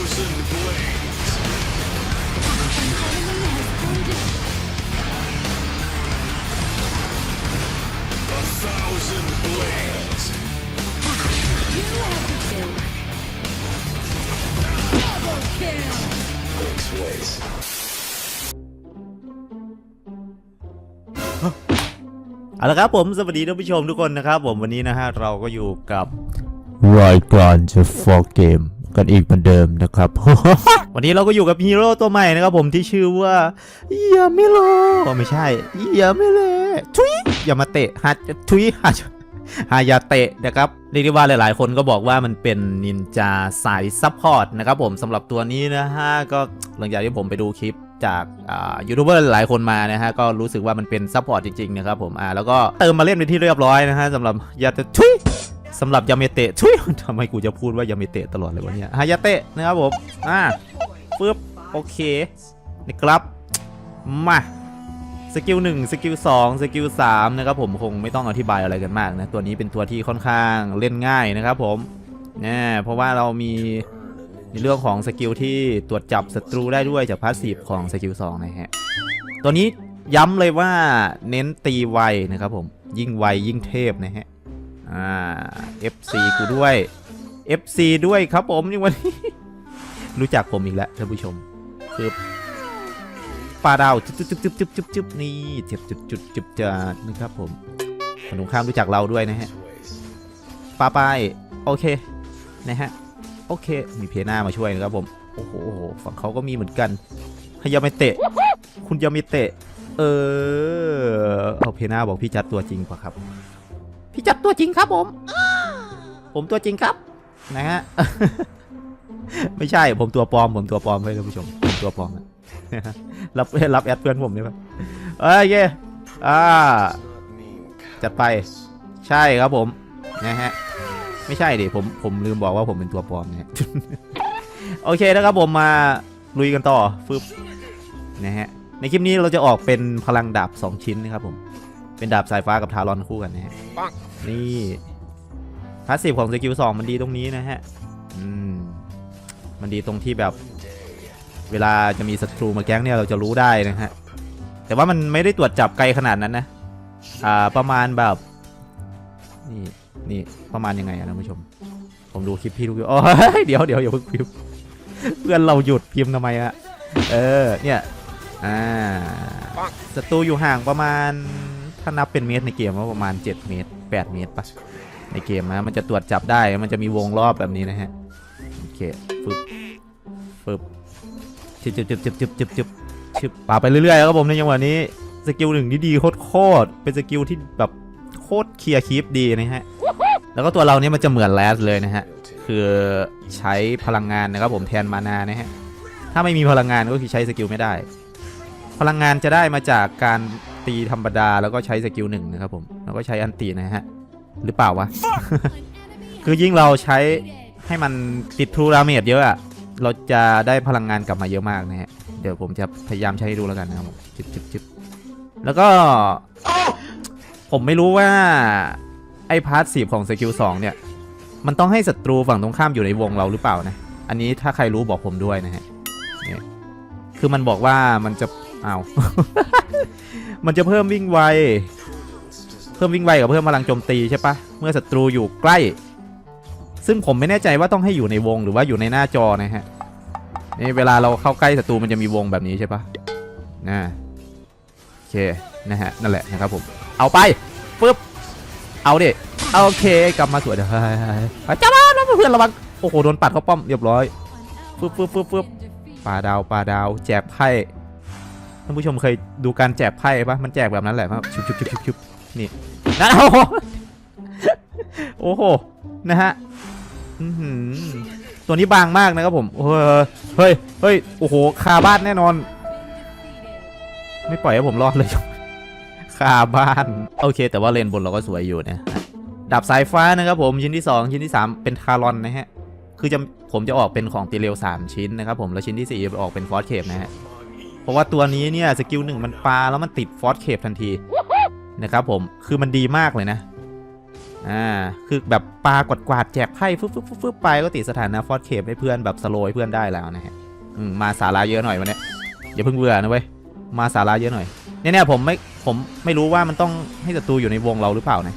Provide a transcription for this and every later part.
thousand blades. A thousand blades. Makes ways. เอาละครับผมสวัสดีท่านผู้ชมทุกคนนะครับ ผมวันนี้นะฮะเราก็อยู่กับรายการจะฟอร์เกันอีกเหมือนเดิมนะครับ วันนี้เราก็อยู่กับฮีโร่ตัวใหม่นะครับผมที่ชื่อว่ายามิโลไม่ใช่ยามิเลทุยยามาเตะฮัทุยฮัฮายาเตะนะครับเรียกได้ว่าหลาย ๆ คนก็บอกว่ามันเป็นนินจาสายซัพพอร์ตนะครับผมสำหรับตัวนี้นะฮะก็หลังจากที่ผมไปดูคลิปจากยูทูบเบอร์หลายคนมานะฮะก็รู้สึกว่ามันเป็นซัพพอร์ตจริง ๆ นะครับผมอ่าแล้วก็เติมมาเล่นเป็นที่เรียบร้อยนะฮะสำหรับยาเตะทุย สำหรับยาเมเตะทุยทำไมกูจะพูดว่ายาเมเตะตลอดเลยวะเนี่ยฮายาเตะนะครับผมอ่าปึ๊บโอเคนะครับมาสกิลหนึ่งสกิลสองสกิลสามนะครับผมคงไม่ต้องอธิบายอะไรกันมากนะ ตัวนี้เป็นตัวที่ค่อนข้างเล่นง่ายนะครับผมเนี่ยเพราะว่าเรามีในเรื่องของสกิลที่ตรวจจับศัตรูได้ด้วยจากพาสซีฟของสกิล2นะฮะตัวนี้ย้ำเลยว่าเน้นตีไวนะครับผมยิ่งไวยิ่งเทพนะฮะ อ่า FC กูด้วย FC ด้วยครับผมนี่วันนี้ รู้จักผมอีกแล้วท่านผู้ชมคือปลาดาวจุ๊บจุ๊บจุ๊บจุ๊บจุ๊บจุ๊บนี่เจ็บจุดจุดจุดจาดนะครับผมขนมข้ามรู้จักเราด้วยนะฮะปลาไปายโอเคนะฮะโอเค มีเพน่ามาช่วยนะครับผมโอ้โหฝั่งเขาก็มีเหมือนกันฮยามิเตะ คุณยามิเตะ เออเอาเพน่าบอกพี่จัดตัวจริงป่ะครับ พี่จัดตัวจริงครับผม ผมตัวจริงครับ นะฮะ ไม่ใช่ผมตัวปลอม ผมตัวปลอมเลยท่านผู้ชมผมตัวปลอมรับรับแอดเพื่อนผมได้ปะเอ้ยเย่อ่าจัดไป ใช่ครับผม นะฮะ ไม่ใช่ดิผมผมลืมบอกว่าผมเป็นตัวปลอมนะฮะโอเคนะครับผมมาลุยกันต่อฟึบนะฮะในคลิปนี้เราจะออกเป็นพลังดาบ 2 ชิ้นนะครับผม เป็นดาบสายฟ้ากับทารอนคู่กันนะฮะ นี่พาสซีฟของสกิล2มันดีตรงนี้นะฮะ อืม มันดีตรงที่แบบ เวลาจะมีศัตรูมาแก๊งเนี่ยเราจะรู้ได้นะฮะ แต่ว่ามันไม่ได้ตรวจจับไกลขนาดนั้นนะ อ่า ประมาณแบบ นี่ นี่ประมาณยังไงอะท่านผู้ชม ผมดูคลิปพี่ทุกคลิปโอ้ยเดี๋ยวเดี๋ยวอย่าเพิ่งพิมพ์เพื่อนเราหยุดพิมพ์ทำไมอะเออ เนี่ย อ่า ศัตรูอยู่ห่างประมาณถ้านับเป็นเมตรในเกมว่าประมาณ 7 เมตร 8 เมตรปะในเกมนะมันจะตรวจจับได้มันจะมีวงรอบแบบนี้นะฮะโอเคฟึบฟึบจึบจึบจึบจึบจึบจึบจึบจึบป่าไปเรื่อยๆครับผมในจังหวะนี้สกิลหนึ่งที่ดีโคตรๆเป็นสกิลที่แบบโคตรเคลียร์คลิปดีนะฮะแล้วก็ตัวเราเนี่ยมันจะเหมือนแรสเลยนะฮะคือใช้พลังงานนะครับผมแทนมานานะฮะถ้าไม่มีพลังงานก็คือใช้สกิลไม่ได้ พลังงานจะได้มาจากการ ตีธรรมดาแล้วก็ใช้สกิลหนึ่งนะครับผมแล้วก็ใช้อันตีนะฮะ หรือเปล่าวะ คือยิ่งเราใช้ให้มันติดทรูดาเมจเยอะอะเราจะได้พลังงานกลับมาเยอะมากนะฮะ เดี๋ยวผมจะพยายามใช้ให้ดูแล้วกันนะครับผมจิบจิบจิบแล้วก็ ผมไม่รู้ว่า ไอ้พาร์ทสีของสกิล2เนี่ย มันต้องให้ศัตรูฝั่งตรงข้ามอยู่ในวงเราหรือเปล่านะ อันนี้ถ้าใครรู้บอกผมด้วยนะฮะ เนี่ย คือมันบอกว่ามันจะ อ้าวมันจะเพิ่มวิ่งไว เพิ่มวิ่งไวกับเพิ่มพลังโจมตีใช่ปะเมื่อศัตรูอยู่ใกล้ ซึ่งผมไม่แน่ใจว่าต้องให้อยู่ในวงหรือว่าอยู่ในหน้าจอนะฮะนี่เวลาเราเข้าใกล้ศัตรูมันจะมีวงแบบนี้ใช่ปะนะโอเคนะฮะนั่นแหละนะครับผมเอาไปปึ๊บเอาดิโอเคกลับมาสวยเดี๋ยวจ้าบ้าแล้วเพื่อนระวังโอ้โหโดนปัดเข้าป้อมเรียบร้อยฟึบฟึบฟึบฟึบปลาดาวปลาดาวแจกไพ่านผู้ชมเคยดูการแจกไพ่ปะมันแจกแบบนั้นแหละครับชุบชุบชุบชุบชุบนี่นะโอ้โหโอ้โหนะฮะตัวนี้บางมากนะครับผมเฮ้ยเฮ้ยโอ้โหคาบ้านแน่นอน ไม่ปล่อยให้ผมรอดเลยคาบ้าน โอเค แต่ว่าเลนบนเราก็สวยอยู่นะดาบสายฟ้านะครับผมชิ้นที่ 2 ชิ้นที่ 3 เป็นคารอนนะฮะคือจะผมจะออกเป็นของตีเร็ว3 ชิ้นนะครับผมแล้วชิ้นที่ 4 ออกเป็นฟอสเคปนะฮะ ราะว่าตัวนี้เนี่ยสกิลหนึ่งมันปลาแล้วมันติดฟอสเคปทันทีนะครับผมคือมันดีมากเลยนะอ่าคือแบบปลากวาดกวาดแจกไพ่ฟึบฟึบฟึบไปก็ติดสถานะฟอสเคปให้เพื่อนแบบสโลยเพื่อนได้แล้วนะฮะมาสาระเยอะหน่อยวันนี้อย่าเพิ่งเบื่อนะเว้ยมาสาระเยอะหน่อยเนี่ยเนี่ยผมไม่ผมไม่รู้ว่ามันต้องให้ศัตรูอยู่ในวงเราหรือเปล่านะ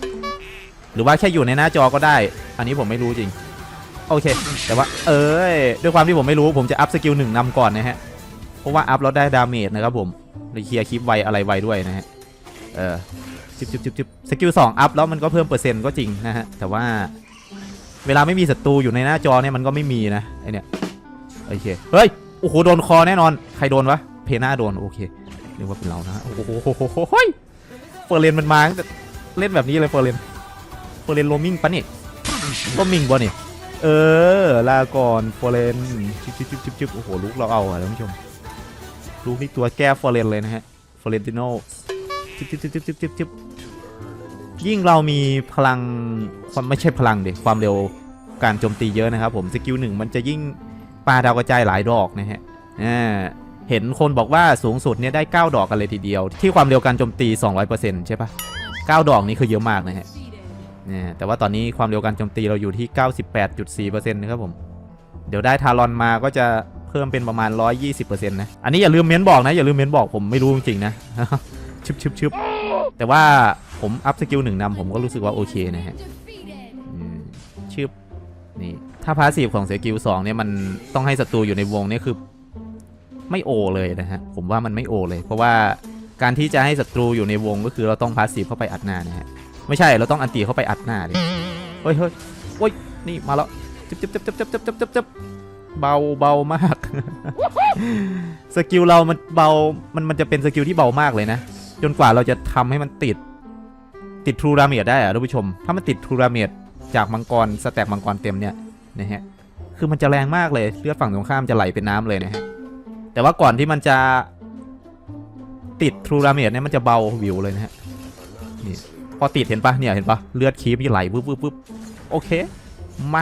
หรือว่าแค่อยู่ในหน้าจอก็ได้ อันนี้ผมไม่รู้จริง โอเค แต่ว่า เอ้ย ด้วยความที่ผมไม่รู้ ผมจะอัพสกิลหนึ่งนำก่อนนะฮะ เพราะว่าอัพแล้วได้ดาเมจนะครับผมเลยเคลียร์คลิปไวอะไรไวด้วยนะฮะ เออจิบจิบจิบจิบสกิลสองอัพแล้วมันก็เพิ่มเปอร์เซ็นต์ก็จริงนะฮะ แต่ว่าเวลาไม่มีศัตรูอยู่ในหน้าจอเนี่ยมันก็ไม่มีนะไอเนี่ยโอเค เฮ้ย โอ้โห โดนคอแน่นอน ใครโดนวะ เพน่าโดน โอเคเรียกว่าเป็นเรานะ โอ้โหเฮ้ยเฟอร์เรนมันมางเล่นแบบนี้เลยเฟอร์เรนเฟอร์เรนโรมิงปะเนี่ยโรมิงบ่เนี่ยเออ ลาก่อนเฟอร์เรนจิบจิบจิบจิบโอ้โหลูกเราเอาอะท่านผู้ชม ลูกนี่ตัวแก้ฟอร์เรนเลยนะฮะฟอร์เรนติโน่จิบจิบจิบจิบจิบจิบยิ่งเรามีพลังความไม่ใช่พลังเด็ความเร็วการโจมตีเยอะนะครับผมสกิลหนึ่งมันจะยิ่งปาดาวกระจายหลายดอกนะฮะอ่าเห็นคนบอกว่าสูงสุดเนี่ยได้ 9 ดอกกันเลยทีเดียว ที่ความเร็วการโจมตี 200%ใช่ปะ9 ดอกนี่คือเยอะมากนะฮะเนี่ยแต่ว่าตอนนี้ความเร็วการโจมตีเราอยู่ที่ 98.4%นะครับผม เดี๋ยวได้ทารอนมาก็จะ พิ่มเป็นประมาณ 120%นะ อันนี้อย่าลืมเม้นบอกนะ อย่าลืมเม้นบอกผมไม่รู้จริงๆนะชึบชึบชึบแต่ว่าผมอัพสกิลหนึ่งนำผมก็รู้สึกว่าโอเคนะฮะชึบนี่ถ้าพาสีของสกิลสองเนี่ยมันต้องให้ศัตรูอยู่ในวงเนี่ยคือไม่โอเลยนะฮะผมว่ามันไม่โอเลย เพราะว่าการที่จะให้ศัตรูอยู่ในวงก็คือเราต้องพาสีเข้าไปอัดหน้านะฮะไม่ใช่เราต้องอันตีเข้าไปอัดหน้าดิเฮ้ยเฮ้ยโอ้ยนี่มาแล้วจึ๊บจึ๊บจึ๊บจึ๊บจึ๊บจึ๊บจึ๊บ เบาเบามาก สกิลเรามันเบา มันมันจะเป็นสกิลที่เบามากเลยนะ จนกว่าเราจะทำให้มันติด ติดทรูราเมียได้อะท่านผู้ชม ถ้ามันติดทรูราเมียจากมังกรสแต็กมังกรเต็มเนี่ยนะฮะ คือมันจะแรงมากเลยเลือดฝั่งตรงข้ามจะไหลเป็นน้ำเลยนะฮะ แต่ว่าก่อนที่มันจะติดทรูราเมดเนี่ยมันจะเบาวิวเลยนะฮะ นี่พอติดเห็นปะเนี่ยเห็นปะเลือดคีบที่ไหลปุ๊บปุ๊บปุ๊บโอเคมา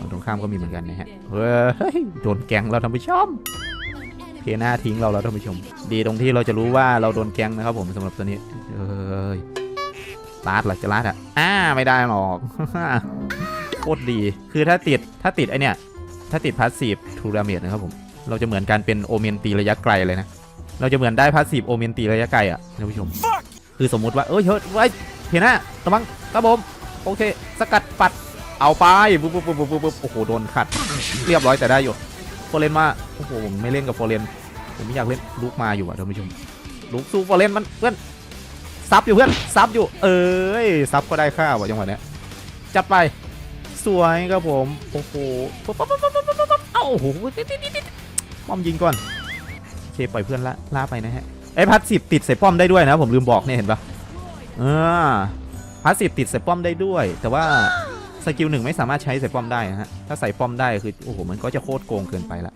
ฝั่งตรงข้ามก็มีเหมือนกันนะฮะเฮ้ยโดนแกงเราท่านผู้ชมเพน้าทิ้งเราแล้วท่านผู้ชม ดีตรงที่เราจะรู้ว่าเราโดนแกงนะครับผมสำหรับตัวนี้เอ้ยลาดหรอจะลาดอะอ่าไม่ได้หรอกโคตรดีคือถ้าติดถ้าติดไอเนี่ยถ้าติดพาสซีฟทูราเมดนะครับผมเราจะเหมือนการเป็นโอเมนตีระยะไกลเลยนะเราจะเหมือนได้พาสซีฟโอเมนตีระยะไกลอะท่านผู้ชม คือสมมุติว่าเอ้ยเฮ้ยเฮ้ยเพียนะระวังครับผมโอเค สกัดปัด เอาไปปุ๊บปุ๊บปุ๊บปุ๊บปุ๊บโอ้โหโดนขัด เรียบร้อยแต่ได้อยู่โฟเรนมาโอ้โหผมไม่เล่นกับโฟเรนผมไม่อยากเล่นลูกมาอยู่อะท่านผู้ชมลูกสู้โฟเรนมันเพื่อนซับอยู่เพื่อนซับอยู่ เอ้ยซับก็ได้ค่าว่ะจังหวะเนี้ยจัดไปสวยครับผมโอ้โหปั๊บปั๊บปั๊บปั๊บปั๊บเอ้าโอ้โหป้อมยิงก่อนโอเคปล่อยเพื่อนละล่าไปนะฮะไอ้พัดสิบติดใส่ป้อมได้ด้วยนะผมลืมบอกเนี่ยเห็นปะเออพัดสิบติดใส่ป้อมได้ด้วย แต่ว่า สกิลหนึ่งไม่สามารถใช้ใส่ป้อมได้นะฮะ ถ้าใส่ป้อมได้คือโอ้โหมันก็จะโคตรโกงเกินไปละ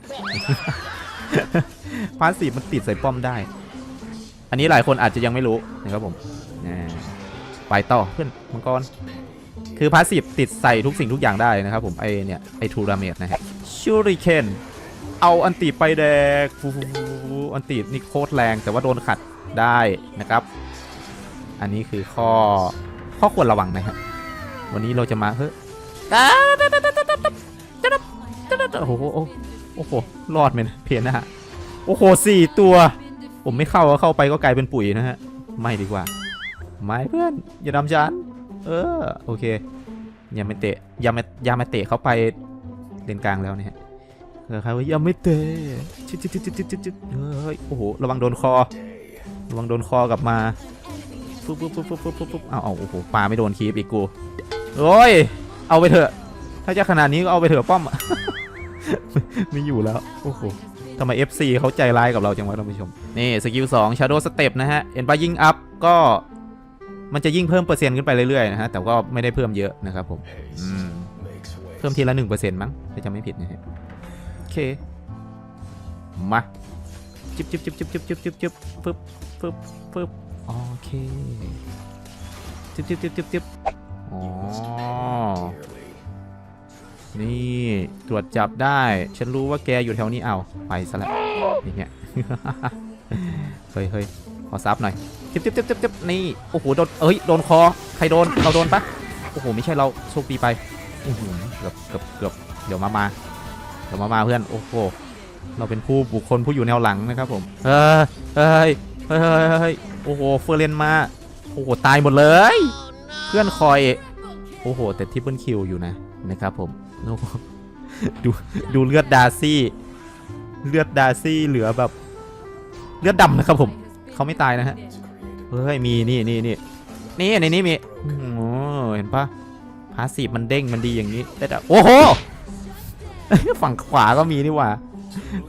พัดสิบมันติดใส่ป้อมได้ อันนี้หลายคนอาจจะยังไม่รู้นะครับผมไปต่อเพื่อนมังกร คือพาสซีฟติดใส่ทุกสิ่งทุกอย่างได้นะครับผมไอเนี่ยไอทูราเมดนะฮะชูริเคนเอาอันติไปแดกฟูฟูอันตินี่โคตรแรงแต่ว่าโดนขัดได้นะครับ อันนี้คือข้อข้อควรระวังนะฮะ วันนี้เราจะมาเฮ้ยโอ้โหโอ้โหรอดไหมเพียนนะฮะโอ้โหสี่ตัว ผมไม่เข้าก็เข้าไปก็กลายเป็นปุ๋ยนะฮะ ไม่ดีกว่า ไม่เพื่อน อย่าดำฉัน เออ โอเคอย่าไม่เตะอย่าไม่อย่ามาเตะเขาไปเลนกลางแล้วเนะฮะเออครับว่าอย่าไม่เตะชิดชิดชิดชิดชิดชิดเฮ้ย โอ้โห ระวังโดนคอ ระวังโดนคอกลับมาปุ๊บปุ๊บปุ๊บปุ๊บปุ๊บปุ๊บปุ๊บเอาเอาโอ้โหปลาไม่โดนคีบอีกกู โอ้ย เอาไปเถอะ ถ้าจะขนาดนี้ก็เอาไปเถอะป้อม ไม่อยู่แล้ว โอ้โหทำไม FC เขาใจร้ายกับเราจังวะท่านผู้ชม นี่สกิล2 Shadow Step นะฮะ เอ็นปายิ่งอัพก็มันจะยิ่งเพิ่มเปอร์เซ็นต์ขึ้นไปเรื่อยๆนะฮะ แต่ก็ไม่ได้เพิ่มเยอะนะครับผมมเพิ่มทีละหนึ่งเปอร์เซ็นต์มั้งถ้าจำไม่ผิดนะฮะ โอเค มาจิบจิบจิบจิบจิบจิบจิบจิบฟึบฟึบฟึบโอเคจิบจิบจิบจิบจิบ อ๋อ นี่ตรวจจับได้ ฉันรู้ว่าแกอยู่แถวนี้เอาไปซะแล้วอย่างเงี้ยเฮ้ยเฮ้ยขอซับหน่อยจิ๊บจิ๊บจิ๊บจิ๊บจิ๊บนี่โอ้โหโดนเอ้ยโดนคอใครโดนเราโดนปะโอ้โหไม่ใช่เราโชคดีไปอื้อหือเกือบเกือบเกือบเดี๋ยวมามาเดี๋ยวมามาเพื่อนโอ้โหเราเป็นผู้บุคคลผู้อยู่แนวหลังนะครับผมเฮ้ยเฮ้ยเฮ้ยเฮ้ยเฮ้ยโอ้โหเฟอร์เรนมาโอ้โหตายหมดเลย เพื่อนคอยโอ้โห แต่ทิปเปิลคิวอยู่นะ นะครับผมโอ้โดูดูเลือดดาร์ซี่ เลือดดาร์ซี่เหลือแบบ เลือดดำนะครับผม เขาไม่ตายนะฮะ เฮ้ย มีนี่นี่นี่นี่ในนี้มีโอ้เห็นปะพาสีมันเด้งมันดีอย่างนี้แต่แต่โอ้โห ฝั่งขวาก็มีนี่หว่า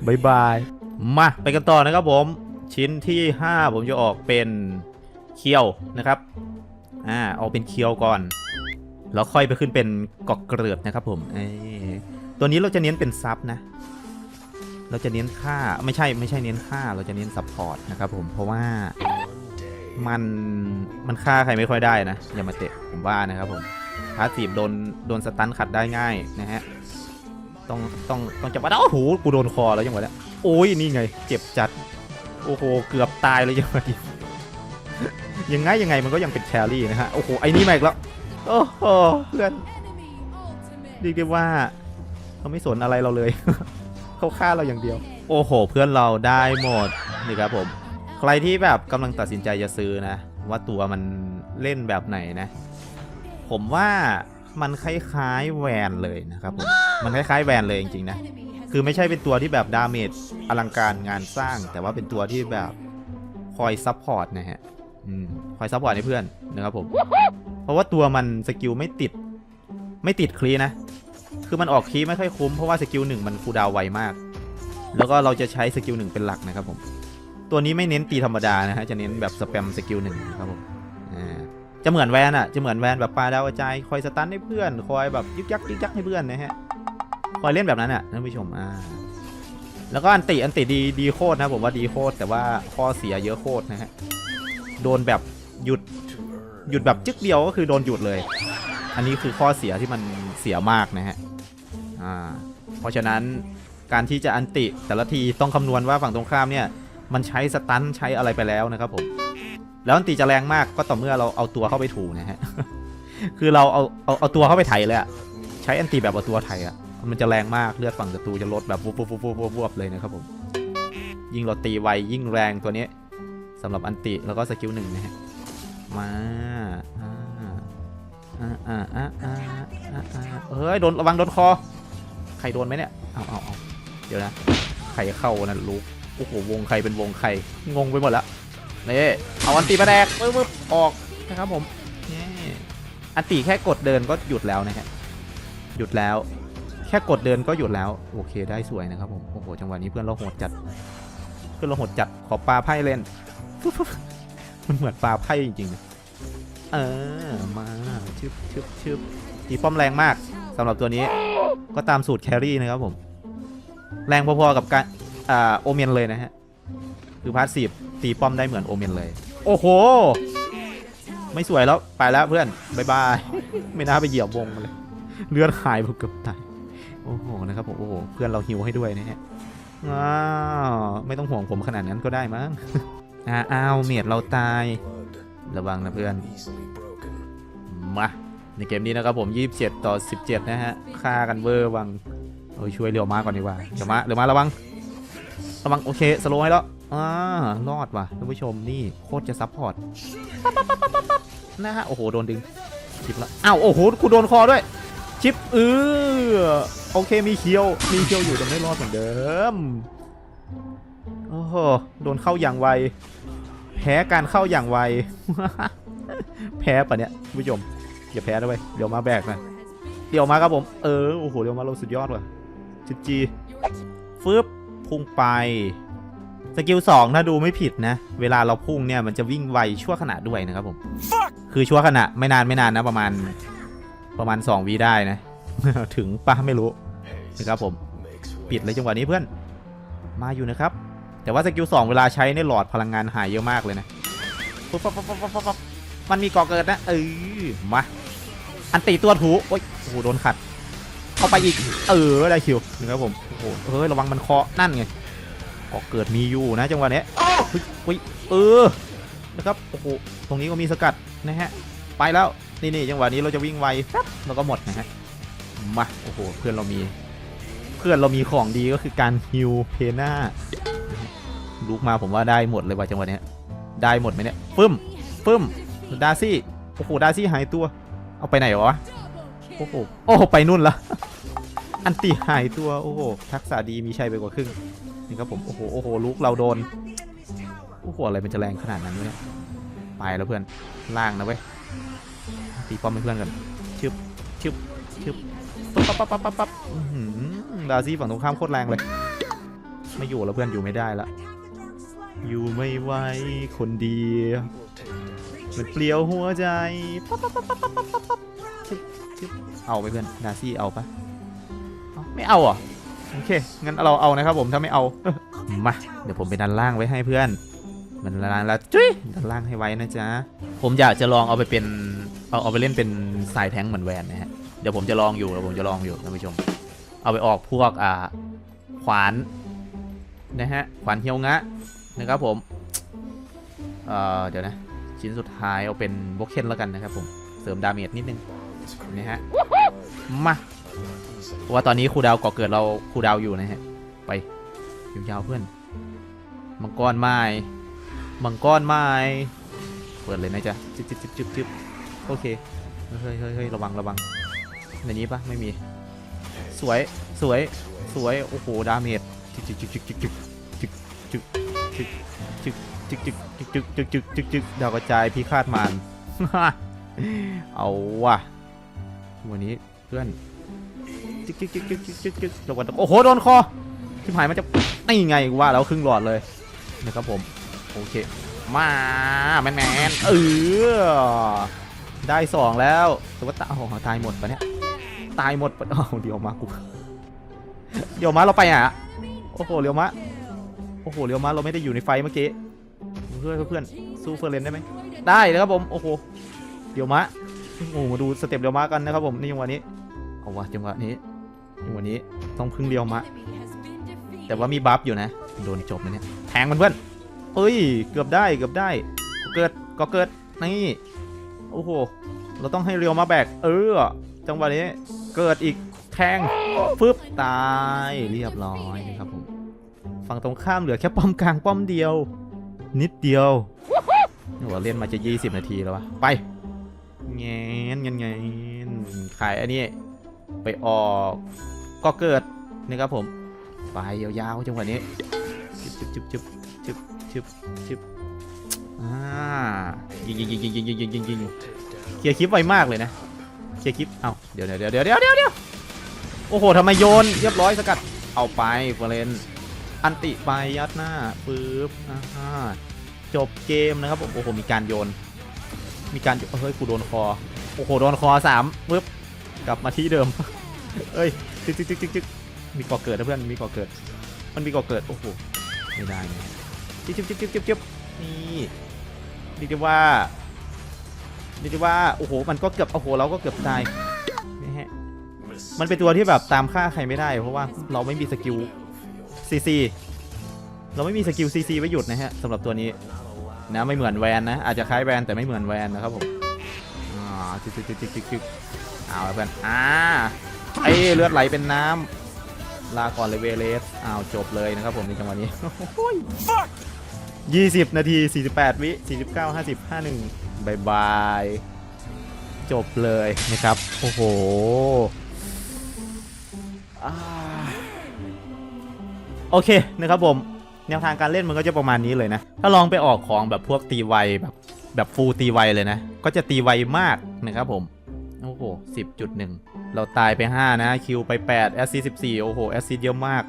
บายบาย มาไปกันต่อนะครับผม ชิ้นที่ 5 ผมจะออกเป็นเคียวนะครับ อ่าเอาเป็นเคียวก่อนแล้วค่อยไปขึ้นเป็นกอกเกลือดนะครับผมเอ้ตัวนี้เราจะเน้นเป็นซับนะ เราจะเน้นค่าไม่ใช่ไม่ใช่เน้นค่าเราจะเน้นซัพพอร์ตนะครับผมเพราะว่ามันมันฆ่าใครไม่ค่อยได้นะ อย่ามาเตะผมว่านะครับผมพาสซีฟโดนโดนสตันขัดได้ง่ายนะฮะต้องต้องต้องจับว่าโอ้โหกูโดนคอแล้วยังไงเนี่ยโอ้ยนี่ไง เจ็บจัด โอ้โหเกือบตายเลยยังไง ยังไงยังไงมันก็ยังเป็นแครี่นะฮะ โอ้โห ไอ้นี่มาอีกแล้ว โอ้โห เพื่อนเรียกได้ว่าเขาไม่สนอะไรเราเลย เขาฆ่าเราอย่างเดียว โอ้โห เพื่อนเราได้หมด นี่ครับผม ใครที่แบบกำลังตัดสินใจจะซื้อนะ ว่าตัวมันเล่นแบบไหนนะ ผมว่ามันคล้ายๆแวนเลยนะครับผม มันคล้ายๆแวนเลยจริงๆนะ คือไม่ใช่เป็นตัวที่แบบดาเมจอลังการงานสร้าง แต่ว่าเป็นตัวที่แบบคอยซัพพอร์ตนะฮะ คอยซัพพอร์ตให้เพื่อนนะครับผม เพราะว่าตัวมันสกิลไม่ติด ไม่ติดคลีนะ คือมันออกคลีไม่ค่อยคุ้มเพราะว่าสกิลหนึ่งมันคูดาวไวมาก แล้วก็เราจะใช้สกิลหนึ่งเป็นหลักนะครับผม ตัวนี้ไม่เน้นตีธรรมดานะฮะ จะเน้นแบบสแปมสกิลหนึ่งครับผมจะเหมือนแวนอะจะเหมือนแวนแบบปลาดาวกระจายคอยสตันให้เพื่อน คอยแบบยึกยักยึกยักให้เพื่อนนะฮะ คอยเล่นแบบนั้นอะท่านผู้ชม อ่า แล้วก็อันติอันติดีดีโคตรนะผมว่าดีโคตรแต่ว่าข้อเสียเยอะโคตรนะฮะ โดนแบบหยุดหยุดแบบจึกเดียวก็คือโดนหยุดเลย อันนี้คือข้อเสียที่มันเสียมากนะฮะอ่าเพราะฉะนั้นการที่จะอันติแต่ละทีต้องคำนวณว่าฝั่งตรงข้ามเนี่ย มันใช้สตันใช้อะไรไปแล้วนะครับผมแล้วอันติจะแรงมากก็ต่อเมื่อเราเอาตัวเข้าไปถูนะฮะคือเราเอาเอาเอาตัวเข้าไปไถเลยอะใช้อันติแบบเอาตัวไถอะมันจะแรงมากเลือดฝั่งศัตรูจะลดแบบวุบวุบวุบวุบวุบวุบเลยนะครับผม ยิ่งเราตีไวยิ่งแรงตัวนี้ สำหรับอันติแล้วก็สกิลหนึ่งนะฮะมาอ่าอ่าอ่าอ่าอ่าเฮ้ยโดนระวังโดนคอ ใครโดนไหมเนี่ย เอาเอาเอาเดี๋ยวนะ ใครเข้านะลูก โอ้โห วงใครเป็นวงใครงงไปหมดล้วนี่เอาอันตีมาแดกปึ๊บปึ๊บออกนะครับผมนี่อันตีแค่กดเดินก็หยุดแล้วนะฮะ หยุดแล้ว แค่กดเดินก็หยุดแล้ว โอเคได้สวยนะครับผม โอ้โห จังหวะนี้เพื่อนเราโหดจัด เพื่อนเราโหดจัด ขอปลาไพ่เล่น ปุ๊บปุ๊บมันเหมือนปลาไพ่จริงๆ เออ มาชึบชึบชึบตีป้อมแรงมากสำหรับตัวนี้ ก็ตามสูตรแครี่นะครับผม แรงพอๆกับการอ่าโอเมนเลยนะฮะ คือพาสซีฟตีป้อมได้เหมือนโอเมนเลย โอ้โห ไม่สวยแล้ว ไปแล้วเพื่อนบายบาย ไม่น่าไปเหยียบวงมาเลย เลือดหายไปเกือบตาย โอ้โห นะครับผมโอ้โห เพื่อนเราฮิวให้ด้วยนะฮะว้าวไม่ต้องห่วงผมขนาดนั้นก็ได้มั้ง อ่าอ้าวเมียดเราตาย ระวังนะเพื่อน มาในเกมนี้นะครับผม 27 ต่อ 17 นะฮะฆ่ากันเวอร์วังเออช่วยเรียวมาก่อนดีกว่าเดี๋ยวมาเดี๋ยวมาระวัง ระวัง โอเค สโลว์ให้แล้วอ่ารอดว่ะท่านผู้ชมนี่โคตรจะซับพอร์ตนะฮะ โอ้โห โดนดึงชิปแล้วอ้าวโอ้โหกูโดนคอด้วย ชิปเออโอเคมีเคียว มีเคียวอยู่แต่ไม่รอดเหมือนเดิม อ้โหโดนเข้าอย่างไว แพ้การเข้าอย่างไว แพ้ปะเนี่ยผู้ชมอย่าแพ้ด้วยเดี๋ยวมาแบกนะเดี๋ยวมาครับผม เออ โอ้โห เดี๋ยวมาเราสุดยอดว่ะจิจีฟึบพุ่งไป สกิลสองถ้าดูไม่ผิดนะ เวลาเราพุ่งเนี่ยมันจะวิ่งไวชั่วขณะด้วยนะครับผม คือชั่วขณะไม่นานไม่นานนะประมาณประมาณ 2วีได้นะ ถึงปะไม่รู้นะครับผม ปิดเลยจังหวะนี้เพื่อน มาอยู่นะครับ แต่ว่าสกิลสองเวลาใช้ในหลอดพลังงานหายเยอะมากเลยนะปุ๊บปั๊บปั๊บปั๊บปั๊บมันมีก่อเกิดนะเออมาอันตีตัวถูโอ้ยโอ้โหโดนขัดเข้าไปอีกเออได้คิวนะครับผมโอ้โหเฮ้ยระวังมันเคาะนั่นไงก่อเกิดมีอยู่นะจังหวะนี้เฮ้ยเออนะครับโอ้โหตรงนี้ก็มีสกัดนะฮะไปแล้วนี่นี่จังหวะนี้เราจะวิ่งไวปั๊บแล้วก็หมดนะฮะมาโอ้โหเพื่อนเรามี พื่อนเรามีของดีก็คือการฮิวเพน่าลุกมาผมว่าได้หมดเลยว่ะจังหวะเนี้ยได้หมดไหมเนี่ยปึ้มปึ้มดาซี่โอ้โหดาซี่หายตัว เอาไปไหนวะโอ้โหโอ้โหไปนู่นละอันตีหายตัวโอ้โหทักษะดีมีชัยไปกว่าครึ่งนี่ครับผมโอ้โหโอ้โหลุกเราโดนโอ้โหอะไรมันจะแรงขนาดนั้นเนี่ยไปแล้วเพื่อนล่างนะเว้ยตีป้อมให้เพื่อนกันชึบชึบชึบปั๊บปั๊บปั๊บปั๊บปั๊บอื้อหือ ดาซี่ฝั่งตรงข้ามโคตรแรงเลย ไม่อยู่แล้วเพื่อนอยู่ไม่ได้ละ อยู่ไม่ไหวคนเดียวมันเปลี่ยวหัวใจปั๊บปั๊บปั๊บปั๊บปั๊บปั๊บปั๊บเอาไปเพื่อนดาซี่เอาปะไม่เอาอะโอเค งั้นเราเอานะครับผมถ้าไม่เอา มา เดี๋ยวผมไปดันล่างไว้ให้เพื่อน มันล่างแล้วจุ้ยดันล่างให้ไว้นะจ๊ะ ผมอยากจะลองเอาไปเป็น เอาเอาไปเล่นเป็นสายแท้งเหมือนแวนนะฮะ เดี๋ยวผมจะลองอยู่เดี๋ยวผมจะลองอยู่ท่านผู้ชม เอาไปออกพวกอ่าขวานนะฮะขวานเฮียวงะนะครับผมเอ่อเดี๋ยวนะชิ้นสุดท้ายเอาเป็นบล็อกเคนแล้วกันนะครับผมเสริมดาเมจนิดนึงนะฮะมาเพราะว่าตอนนี้ครูดาวก่อเกิดเราครูดาวอยู่นะฮะไปยาวๆเพื่อนมังกรไม้มังกรไม้เปิดเลยนะจ๊ะจึ๊บจึ๊บจึ๊บจึ๊บจึ๊บโอเคเฮ้ยเฮ้ยเฮ้ยระวังระวังในนี้ปะไม่มี สวยสวยสวยโอ้โหดาเมจจึ๊กจึ๊กจึ๊กจึ๊กจึ๊กจึ๊กจึ๊กจึ๊กจึ๊กจึ๊กจึ๊กจึ๊กจึ๊กจึ๊กจึ๊กจึ๊กดาวกระจายพิฆาตมารเอาว่ะวันนี้เพื่อนจึ๊กจึ๊กจึ๊กจึ๊กจึ๊กจึ๊กจึ๊กระวังโอ้โหโดนคอชิบหายมันจะนี่ไงว่าแล้วครึ่งหลอดเลยนะครับผมโอเคมาแมนแมนเออได้สองแล้วแต่ว่าตาโอ้โหตายหมดปะเนี่ย ตายหมดปะอ้าวเดี๋ยวมากูเดี๋ยวมาเราไปอะโอ้โหเดี๋ยวมาโอ้โหเดี๋ยวมาเราไม่ได้อยู่ในไฟเมื่อกี้เพื่อนเพื่อนสู้เฟอร์เรนได้ไหมได้เลยครับผมโอ้โหเดี๋ยวมาโอ้โหมาดูสเต็ปเดี๋ยวมากันนะครับผมในจังหวะนี้เอาวะจังหวะนี้จังหวะนี้ต้องพึ่งเรียวมะแต่ว่ามีบัฟอยู่นะโดนจบนะเนี่ยแทงมันเพื่อนเอ้ยเกือบได้เกือบได้ก็เกิดก็เกิดนี่โอ้โหเราต้องให้เรียวมาแบกเออจังหวะนี้ เกิดอีกแทงฟึบตายเรียบร้อยนะครับผมฝั่งตรงข้ามเหลือแค่ป้อมกลางป้อมเดียว นิดเดียวหัวเล่นมาจะ 20 นาทีแล้ววะไปเงี้ยเงี้ยเงขายอันนี้ไปออกก็เกิดนะครับผม ไปยาวๆจังหวะนี้จิบจิบจิบจิบจิบจิบจิบอ่ายิงยิงยิงยิงยิงยิงยิงเคลียร์คลิปไวมากเลยนะ ลียร์คลิปเอาเดี๋ยวเดี๋ยวเดี๋ยวเดี๋ยวเดี๋ยวเดี๋ยวโอ้โหทำไมโยนเรียบร้อยสกัด เอาไปเฟรนอันติไปยัดหน้าปึ๊บอ่าจบเกมนะครับโอ้โหมีการโยน มีการเฮ้ยกูโดนคอโอ้โหโดนคอสามปึ๊บกลับมาที่เดิมเอ้ยจึ๊กจึ๊กจึ๊กจึ๊กมีก่อเกิดนะเพื่อนมีก่อเกิด มันมีก่อเกิดโอ้โหไม่ได้นะจิ๊บจิ๊บจิ๊บจิ๊บจิ๊บนี่เรียกได้ว่า รียกได้ว่าโอ้โหมันก็เกือบโอ้โหเราก็เกือบตายนะฮะมันเป็นตัวที่แบบตามฆ่าใครไม่ได้ เพราะว่าเราไม่มีสกิลซีซีเราไม่มีสกิลซีซีไว้หยุดนะฮะสำหรับตัวนี้นะไม่เหมือนแวนนะอาจจะคล้ายแวนแต่ไม่เหมือนแวนนะครับผมอ่าจิ๊บจิ๊บจิ๊บจิ๊บจิ๊บจิ๊บเอาเพื่อนอ่าไอเลือดไหลเป็นน้ำลาก่อนเลยเวเลสอ้าวจบเลยนะครับผมในจังหวะนี้20 นาที 48 วิ 49 50 51 บายบายจบเลยนะครับ โอ้โหโอเคนะครับผมแนวทางการเล่นมันก็จะประมาณนี้เลยนะ ถ้าลองไปออกของแบบพวกตีไวแบบแบบฟูลตีไวเลยนะ ก็จะตีไวมากนะครับผม โอ้โห10.1เราตายไป 5 นะ คิวไป8แอสซิ14โอ้โห แอสซิเยอะมาก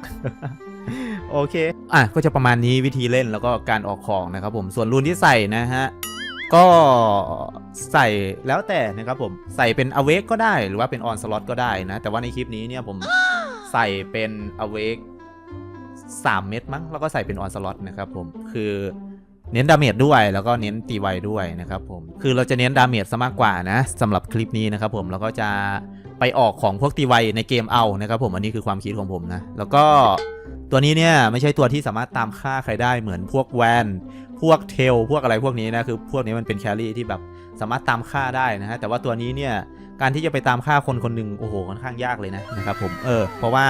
โอเค อะ ก็จะประมาณนี้วิธีเล่นแล้วก็การออกของนะครับผม ส่วนรูนที่ใส่นะฮะ ก็ใส่แล้วแต่นะครับผมใส่เป็นอเวกก็ได้หรือว่าเป็นออนสล็อตก็ได้นะ แต่ว่าในคลิปนี้เนี่ยผมใส่เป็นอเวก3เม็ดมั้ง แล้วก็ใส่เป็นออนสล็อตนะครับผมคือเน้นดาเมจด้วยแล้วก็เน้นตีไวด้วยนะครับผมคือเราจะเน้นดาเมจซะมากกว่านะสำหรับคลิปนี้นะครับผมแล้วก็จะไปออกของพวกตีไวในเกมเอานะครับผมอันนี้คือความคิดของผมนะ แล้วก็ตัวนี้เนี่ยไม่ใช่ตัวที่สามารถตามฆ่าใครได้เหมือนพวกแวน พวกเทลพวกอะไรพวกนี้นะคือพวกนี้มันเป็นแครี่ที่แบบสามารถตามฆ่าได้นะฮะแต่ว่าตัวนี้เนี่ยการที่จะไปตามฆ่าคนคนหนึ่งโอ้โหค่อนข้างยากเลยนะนะครับผมเออเพราะว่า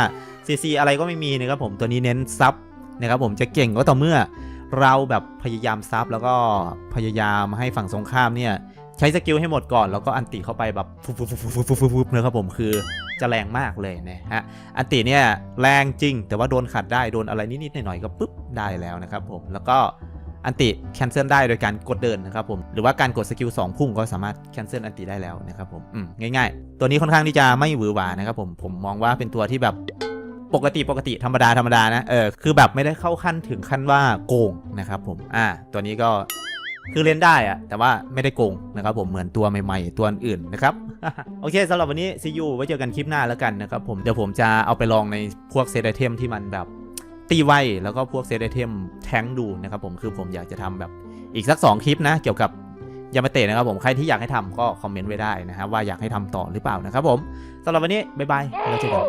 ซีซีอะไรก็ไม่มีนะครับผมตัวนี้เน้นซับนะครับผมจะเก่งก็ต่อเมื่อเราแบบพยายามซับแล้วก็พยายามให้ฝั่งสงครามเนี่ยใช้สกิลให้หมดก่อนแล้วก็อันติเข้าไปแบบฟุบฟุบฟุบฟุบฟุบฟุบฟุบนะครับผมคือจะแรงมากเลยนะฮะอันติเนี่ยแรงจริง แต่ว่าโดนขัดได้โดนอะไรนิดๆหน่อยๆก็ปุ๊บได้แล้วนะครับผมแล้วก็ อันติแคนเซิลได้โดยการกดเดินนะครับผม หรือว่าการกดสกิล2พุ่งก็สามารถแคนเซิลอันติได้แล้วนะครับผมง่ายๆ ตัวนี้ค่อนข้างที่จะไม่หวือหวานะครับผม ผมมองว่าเป็นตัวที่แบบปกติปกติธรรมดาธรรมดานะ เออ คือแบบไม่ได้เข้าขั้นถึงขั้นว่าโกงนะครับผม อ่า ตัวนี้ก็คือเล่นได้อะแต่ว่าไม่ได้โกงนะครับผมเหมือนตัวใหม่ๆ ตัวอื่นนะครับ โอเคสำหรับวันนี้ซียูไว้เจอกันคลิปหน้าแล้วกันนะครับผม เดี๋ยวผมจะเอาไปลองในพวกเซตไอเทมที่มันแบบ ตีไวแล้วก็พวกเซตไอเทมแทงดูนะครับผมคือผมอยากจะทำแบบอีกสัก 2 คลิปนะ เกี่ยวกับยามาเตะนะครับผมใครที่อยากให้ทำก็คอมเมนต์ไว้ได้นะครับว่าอยากให้ทำต่อหรือเปล่านะครับผมสำหรับวันนี้บ๊ายบายแล้วเจอกัน